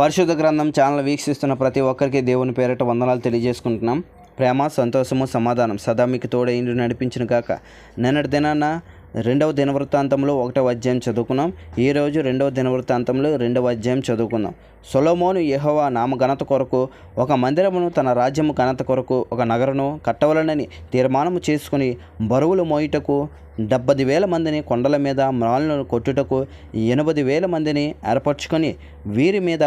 పరిశుద్ధ గ్రంథం ఛానల్ వీక్షిస్తున్న ప్రతి ఒక్కరికి దేవుని పేరిట వందనాలు తెలియజేసుకుంటున్నాం. ప్రేమ సంతోషము సమాధానం సదా మీకు తోడే నడిపించిన కాక నిన్నటి దినాన రెండవ దినవృత్తాంతంలో ఒకటవ అధ్యాయం చదువుకున్నాం. ఈరోజు రెండవ దినవృత్తాంతంలో రెండవ అధ్యాయం చదువుకుందాం. సొలోమోను యహోవా నామ ఘనత కొరకు ఒక మందిరమును తన రాజ్యము ఘనత కొరకు ఒక నగరను కట్టవలనని తీర్మానము చేసుకుని బరువులు మోయుటకు డెబ్బది వేల మందిని కొండల మీద మ్రాలను కొట్టుటకు ఎనభై వేల మందిని ఏర్పరచుకొని వీరి మీద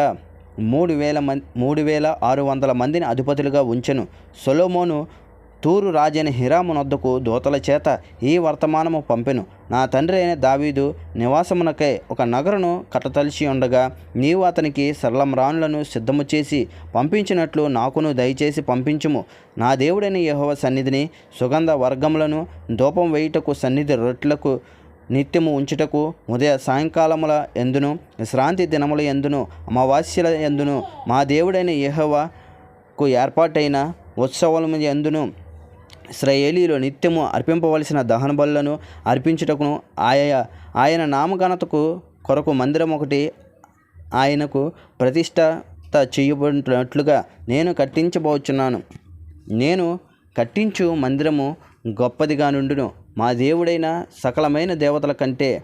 మూడు వేల మంది మూడు వేల ఆరు వందల మందిని అధిపతులుగా ఉంచెను. సొలోమోను తూరు రాజైన హిరామునొద్దకు దూతల చేత ఈ వర్తమానము పంపెను. నా తండ్రి అయిన దావీదు నివాసమునకై ఒక నగరును కట్టతలిచి ఉండగా నీవు అతనికి సరళమ్రానులను సిద్ధము చేసి పంపించినట్లు నాకును దయచేసి పంపించుము. నా దేవుడైన యహోవ సన్నిధిని సుగంధ వర్గములను ధూపం వేయుటకు సన్నిధి రొట్టెలకు నిత్యము ఉంచుటకు ఉదయ సాయంకాలముల ఎందును విశ్రాంతి దినముల ఎందును అమావాస్యల ఎందును మా దేవుడైన యహోవకు ఏర్పాటైన ఉత్సవముల ఎందును ఇస్రాయేలీలో నిత్యము అర్పింపవలసిన దహన బలులను అర్పించుటకును ఆయా ఆయన నామఘనతకు కొరకు మందిరం ఒకటి ఆయనకు ప్రతిష్ట చేయబడినట్లుగా నేను కట్టించబోచున్నాను. నేను కట్టించు మందిరము గొప్పదిగా నుండును. మా దేవుడైన సకలమైన దేవతల కంటే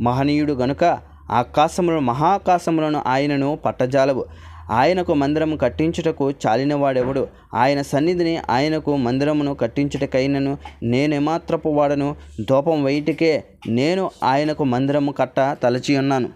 మహనీయుడు గనుక ఆకాశములను మహాకాశములను ఆయనను పట్టజాలవు. ఆయనకు మందిరము కట్టించుటకు చాలినవాడెవడు? ఆయన సన్నిధిని ఆయనకు మందిరమును కట్టించుటకైనను నేనేమాత్రపు వాడను? దూపం వేయుటకే నేను ఆయనకు మందిరము కట్ట తలచి ఉన్నాను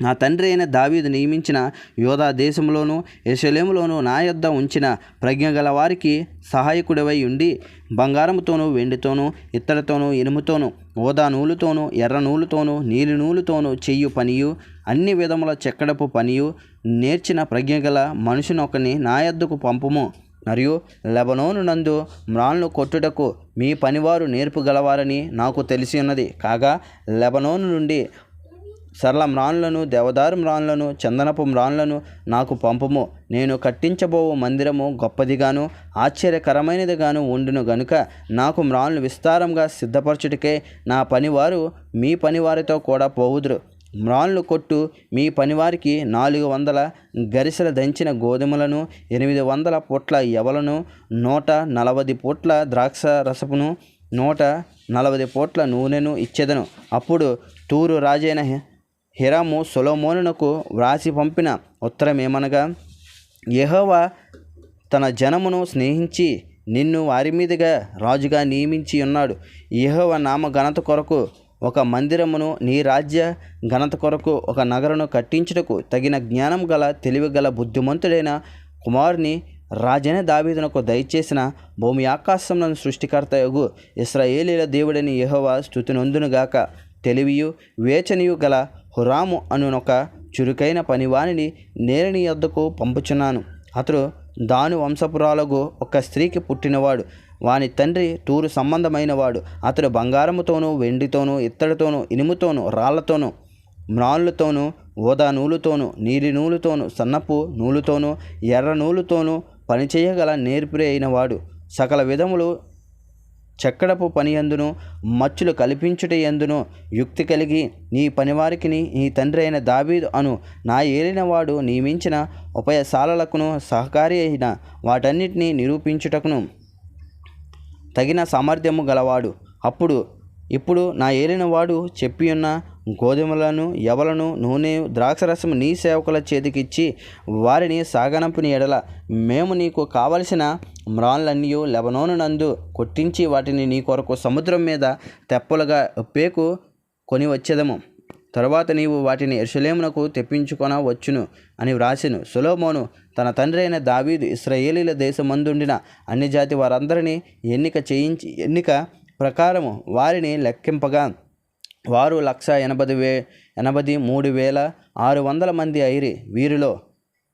నా తండ్రి అయిన దావీదు నియమించిన యోధా దేశంలోనూ యెరూషలేములోను నా యొద్ద ఉంచిన ప్రజ్ఞ గల వారికి సహాయకుడివై ఉండి బంగారముతోనూ వెండితోనూ ఇత్తడితోనూ ఇనుముతోనూ ఓదా నూలుతోనూ ఎర్ర నూలుతోనూ నీలి నూలుతోనూ చెయ్యు పనియు అన్ని విధముల చెక్కడపు పనియు నేర్చిన ప్రజ్ఞ గల మనుషునొకని నా యొద్దకు పంపుము. మరియు లెబనోను నందు మ్రాన్లు కొట్టుటకు మీ పనివారు నేర్పు గలవారని నాకు తెలిసి ఉన్నది. కాగా లెబనోను నుండి సరళ మ్రాన్లను దేవదారు మ్రాన్లను చందనపు మ్రాన్లను నాకు పంపుము. నేను కట్టించబోవు మందిరము గొప్పదిగాను ఆశ్చర్యకరమైనదిగాను ఉండును గనుక నాకు మ్రాన్లు విస్తారంగా సిద్ధపరచుటకే నా పనివారు మీ పనివారితో కూడా పోవుదురు. మ్రాన్లు కొట్టు మీ పనివారికి నాలుగు వందల గరిసెల దంచిన గోధుమలను ఎనిమిది వందల పొట్ల ఎవలను నూట నలభై పొట్ల ద్రాక్ష రసపును నూట నలభై పొట్ల నూనెను ఇచ్చేదను. అప్పుడు తూరు రాజైన హిరాము సొలోమోనునకు వ్రాసి పంపిన ఉత్తరమేమనగా యహోవా తన జనమును స్నేహించి నిన్ను వారి మీదుగా రాజుగా నియమించి ఉన్నాడు. యహోవ నామ ఘనత కొరకు ఒక మందిరమును నీ రాజ్య ఘనత కొరకు ఒక నగరను కట్టించుటకు తగిన జ్ఞానం గల తెలివి గల బుద్ధిమంతుడైన కుమారుని రాజైన దావీదునకు దయచేసిన భూమి ఆకాశంలో సృష్టికర్త యగు ఇస్రాయేలీల దేవుడని యహోవా స్థుతి నొందునుగాక తెలివియు వేచనియు గల హురాము అనునొక చురుకైన పనివానిని నేను నీ యొద్దకు పంపుచున్నాను. అతడు దాను వంశపురాలకు ఒక స్త్రీకి పుట్టినవాడు. వాని తండ్రి టూరు సంబంధమైనవాడు. అతడు బంగారముతోనూ వెండితోనూ ఇత్తడితోనూ ఇనుముతోనూ రాళ్ళతోనూ మ్రాన్లతోనూ ఓదా నూలుతోనూ నీలి నూలుతోనూ సన్నపు నూలుతోనూ ఎర్ర నూలుతోనూ పనిచేయగల నేర్పిరి అయినవాడు. సకల విధములు చెక్కడపు పని ఎందును మచ్చులు కల్పించుట ఎందును యుక్తి కలిగి నీ పనివారికి నీ తండ్రి అయిన దావీదు అను నా ఏలినవాడు నియమించిన ఉపయశాలకును సహకారి అయిన వాటన్నిటినీ నిరూపించుటకును. తగిన సామర్థ్యము గలవాడు అప్పుడు ఇప్పుడు నా ఏలినవాడు చెప్పియున్న గోధుమలను ఎవలను నూనె ద్రాక్షరసము నీ సేవకుల చేతికిచ్చి వారిని సాగనంపుని ఎడల. మేము నీకు కావలసిన మ్రాన్లన్నీ లెబనోను నందు కొట్టించి వాటిని నీ కొరకు సముద్రం మీద తెప్పలుగా పేకు కొని వచ్చేదము తరువాత నీవు వాటిని ఎరుసలేమునకు తెప్పించుకొన వచ్చును అని వ్రాసెను. సులోమోను తన తండ్రి అయిన దావీదు ఇస్రాయేలీల దేశమందుండిన అన్ని జాతి వారందరినీ ఎన్నిక చేయించి ఎన్నిక ప్రకారము వారిని లెక్కింపగా వారు లక్ష ఎనభై వే ఎనభై మూడు వేల ఆరు వందల మంది అయిరి. వీరిలో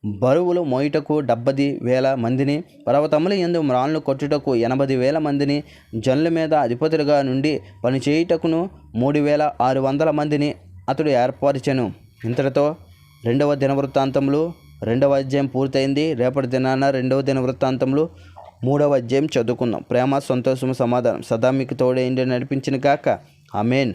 బరువులు మోయుటకు డెబ్బది వేల మందిని పర్వతముల ఎందు మ్రాన్లు కొట్టుటకు ఎనభై వేల మందిని జనుల మీద అధిపతులుగా నుండి పనిచేయుటకును మూడు వేల ఆరు వందల మందిని అతడు ఏర్పరిచెను. ఇంతటితో రెండవ దినవృత్తాంతములు రెండవ అధ్యాయం పూర్తయింది. రేపటి దినాన రెండవ దినవృత్తాంతములు మూడవ అధ్యాయం చదువుకుందాం. ప్రేమ సంతోషము సమాధానం. సదా మీకు తోడేండి నడిపించిన కాక అమేన్